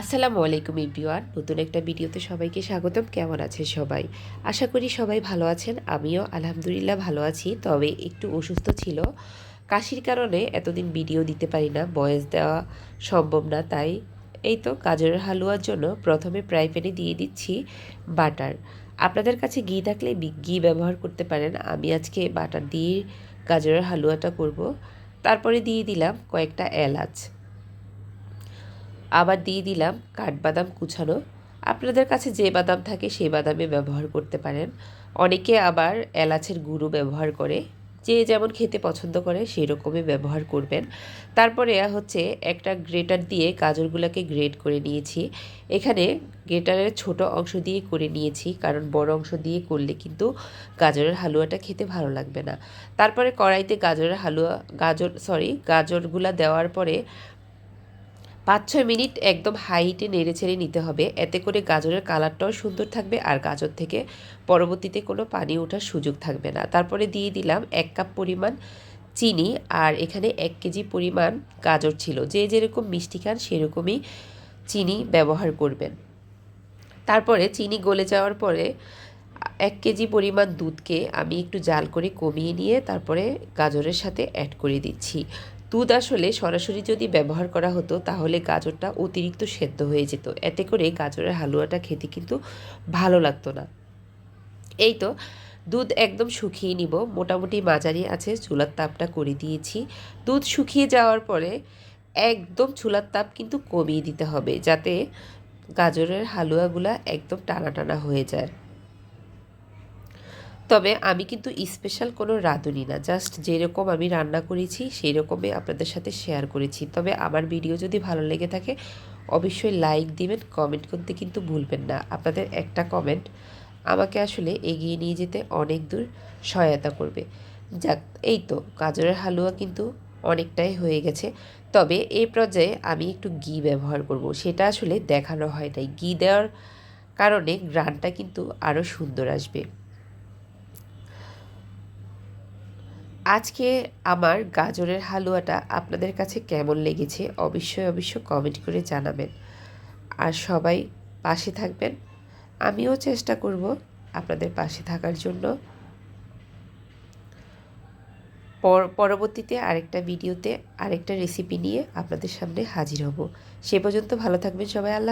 আসসালামু আলাইকুম ইব্রিওয়ান নতুন একটা ভিডিওতে সবাইকে স্বাগতম। কেমন আছে সবাই? আশা করি সবাই ভালো আছেন। আমিও আলহামদুলিল্লাহ ভালো আছি। তবে একটু অসুস্থ ছিল। কাশির কারণে এতদিন ভিডিও দিতে পারি না। বয়স দেওয়া সম্ভব না, তাই এই তো গাজরের হালুয়ার জন্য প্রথমে ফ্রাই প্যানে দিয়ে দিচ্ছি বাটার। আপনাদের কাছে ঘি থাকলে ঘি ব্যবহার করতে পারেন। আমি আজকে বাটার দিয়ে গাজরের হালুয়াটা করব। তারপরে দিয়ে দিলাম কয়েকটা এলাচ। আবার দিয়ে দিলাম কাঠবাদাম কুচানো। আপনাদের কাছে যে বাদাম থাকে সেই বাদামে ব্যবহার করতে পারেন। অনেকে আবার এলাচের গুঁড়ো ব্যবহার করে। যে যেমন খেতে পছন্দ করে সেই রকমই ব্যবহার করবেন। তারপরে হচ্ছে একটা গ্রেটার দিয়ে গাজরগুলোকে গ্রেট করে নিয়েছি। এখানে গ্রেটারের ছোট অংশ দিয়ে করে নিয়েছি, কারণ বড় অংশ দিয়ে করলে কিন্তু গাজরের হালুয়াটা খেতে ভালো লাগবে না। তারপরে কড়াইতে গাজরের হালুয়া, গাজর সরি গাজরগুলা দেওয়ার পরে পাঁচ ছয় মিনিট একদম হাইটে নেড়ে ছেড়ে নিতে হবে। এতে করে গাজরের কালারটাও সুন্দর থাকবে আর গাজর থেকে পরবর্তীতে কোনো পানি ওঠার সুযোগ থাকবে না। তারপরে দিয়ে দিলাম এক কাপ পরিমাণ চিনি আর এখানে এক কেজি পরিমাণ গাজর ছিল। যে যেরকম মিষ্টি খান সেরকমই চিনি ব্যবহার করবেন। তারপরে চিনি গলে যাওয়ার পরে এক কেজি পরিমাণ দুধকে আমি একটু জাল করে কমিয়ে নিয়ে তারপরে গাজরের সাথে অ্যাড করে দিচ্ছি। দুধ আসলে সরাসরি যদি ব্যবহার করা হতো, তাহলে গাজরটা অতিরিক্ত সেদ্ধ হয়ে যেত। এতে করে গাজরের হালুয়াটা খেতে কিন্তু ভালো লাগতো না। এই তো, দুধ একদম শুকিয়ে নিব। মোটামুটি মাঝারি আছে, চুলার তাপটা করে দিয়েছি। দুধ শুকিয়ে যাওয়ার পরে একদম চুলার তাপ কিন্তু কমিয়ে দিতে হবে, যাতে গাজরের হালুয়াগুলা একদম টানা টানা হয়ে যায়। তবে আমি কিন্তু স্পেশাল কোনো রাঁধুনি না। জাস্ট যেরকম আমি রান্না করেছি সেই রকমই আপনাদের সাথে শেয়ার করেছি। তবে আমার ভিডিও যদি ভালো লেগে থাকে, অবশ্যই লাইক দিবেন কমেন্ট করতে কিন্তু ভুলবেন না। আপনাদের একটা কমেন্ট আমাকে আসলে এগিয়ে নিয়ে যেতে অনেক দূর সহায়তা করবে। যাক, এই তো, গাজরের হালুয়া কিন্তু অনেকটাই হয়ে গেছে। তবে এই পর্যায়ে আমি একটু ঘি ব্যবহার করব। সেটা আসলে দেখানো হয় নাই। ঘি দেওয়ার কারণে গ্রানটা কিন্তু আরও সুন্দর আসবে। আজকে আমার গাজরের হালুয়াটা আপনাদের কাছে কেমন লেগেছে অবশ্যই অবশ্যই কমেন্ট করে জানাবেন। আর সবাই পাশে থাকবেন। আমিও চেষ্টা করব আপনাদের পাশে থাকার জন্য। পর- পরবর্তীতে আরেকটা ভিডিওতে আরেকটা রেসিপি নিয়ে আপনাদের সামনে হাজির হব। সে পর্যন্ত ভালো থাকবেন সবাই, আল্লাহ